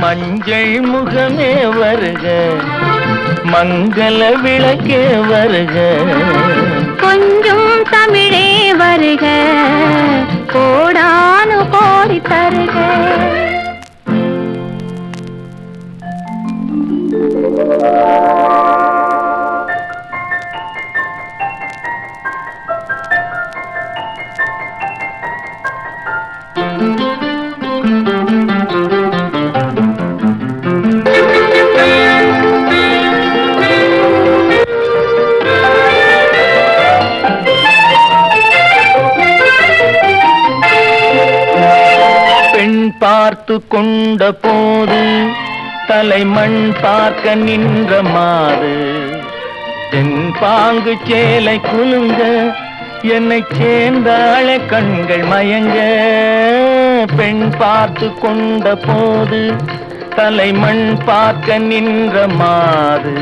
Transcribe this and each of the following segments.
மஞ்சள் முகமே வருக மங்கள விளக்கே வருக. கொஞ்சம் தமிழே வருக கோடானு கோடி தருக. பார்த்து கொண்ட போது தலைமண் பார்க்க நின்ற மாறு தென் பாங்கு சேலை குலுங்க என்னை சேர்ந்தாழ கண்கள் மயங்க. பெண் பார்த்து கொண்ட போது தலைமண் பார்க்க நின்ற மாறு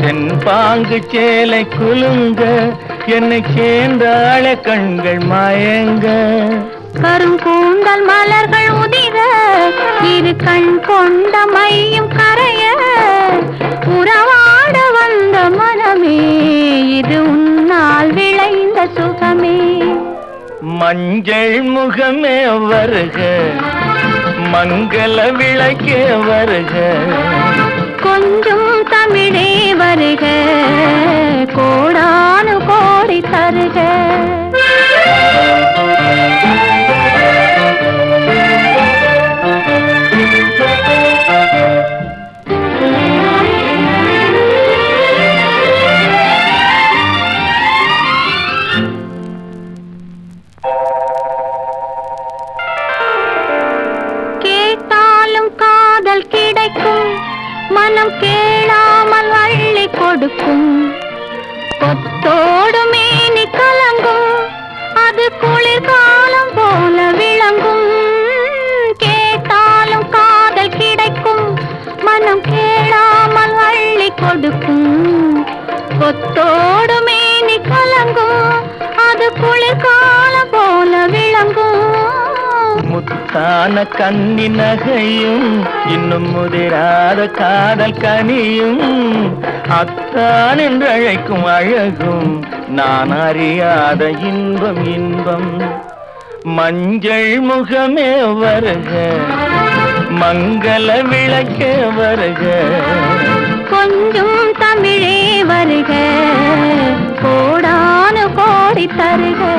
தென் பாங்கு சேலை குலுங்க என்னை சேர்ந்த அழ கண்கள் மயங்க. கருங்கூந்தல் மலர்கள் உதிர மஞ்சள் முகமே வருக மங்கள விளக்கே வருக. கொஞ்சம் தமிழே வருக. மனம் கேளாமல் வள்ளி கொடுக்கும். கொத்தோடு மேனி கலங்கும். அது குளிர்காலம் போல விளங்கும். கேட்டாலும் காதல் கிடைக்கும். மனம் கேளாமல் வள்ளி கொடுக்கும். கொத்தோடு மேனி கலங்கும். அது குளிர்காலம் போல விளங்கும். முத்தான கண்ணி நகையும் இன்னும் முதிராத காதல் கனியும். அத்தான் என்று அழைக்கும் அழகும் நான் அறியாத இன்பம் இன்பம். மஞ்சள் முகமே வருக மங்கள விளக்கே வருக. கொஞ்சம் தமிழே வருக கோடான கோடி தருக.